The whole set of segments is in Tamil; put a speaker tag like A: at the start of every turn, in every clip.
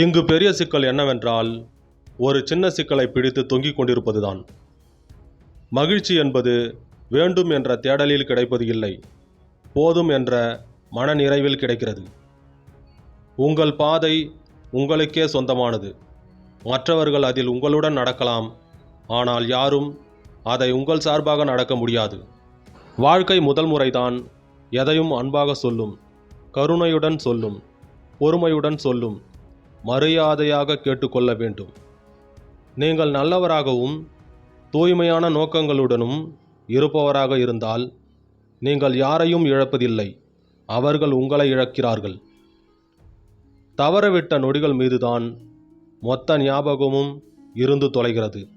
A: இங்கு பெரிய சிக்கல் என்னவென்றால் ஒரு சின்ன சிக்கலை பிடித்து தொங்கிக் கொண்டிருப்பதுதான். மகிழ்ச்சி என்பது வேண்டும் என்ற தேடலில் கிடைப்பது இல்லை போதும் என்ற மனநிறைவில் கிடைக்கிறது. உங்கள் பாதை உங்களுக்கே சொந்தமானது. மற்றவர்கள் அதில் உங்களுடன் நடக்கலாம் ஆனால் யாரும் அதை உங்கள் சார்பாக நடக்க முடியாது. வாழ்க்கை முதல் முறைதான் எதையும் அன்பாக சொல்லும் கருணையுடன் சொல்லும் பொறுமையுடன் சொல்லும் மரியாதையாக கேட்டுக்கொள்ள வேண்டும். நீங்கள் நல்லவராகவும் தூய்மையான நோக்கங்களுடனும் இருப்பவராக இருந்தால் நீங்கள் யாரையும் இழப்பதில்லை. அவர்கள் உங்களை இழக்கிறார்கள். தவறவிட்ட நொடிகள் மீதுதான் மொத்த ஞாபகமும் இருந்து தொலைகிறது.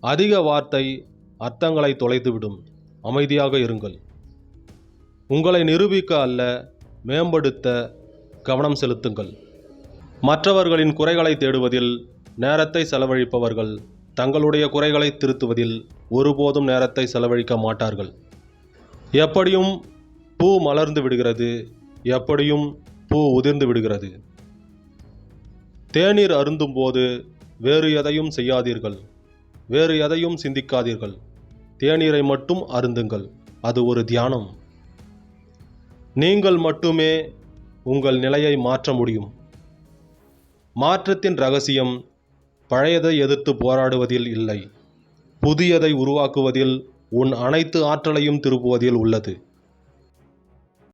A: அதிக வார்த்தை அர்த்தங்களை தொலைத்துவிடும். அமைதியாக இருங்கள். உங்களை நிரூபிக்க அல்ல மேம்படுத்த கவனம் செலுத்துங்கள். மற்றவர்களின் குறைகளை தேடுவதில் நேரத்தை செலவழிப்பவர்கள் தங்களுடைய குறைகளை திருத்துவதில் ஒருபோதும் நேரத்தை செலவழிக்க மாட்டார்கள். எப்படியும் பூ மலர்ந்து விடுகிறது எப்படியும் பூ உதிர்ந்து விடுகிறது. தேநீர் அருந்தும்போது வேறு எதையும் செய்யாதீர்கள் வேறு எதையும் சிந்திக்காதீர்கள். தேநீரை மட்டும் அருந்துங்கள் அது ஒரு தியானம். நீங்கள் மட்டுமே உங்கள் நிலையை மாற்ற முடியும். மாற்றத்தின் ரகசியம் பழையதை எதிர்த்து போராடுவதில் இல்லை. புதியதை உருவாக்குவதில் உன் அனைத்து ஆற்றலையும் திருப்புவதில் உள்ளது.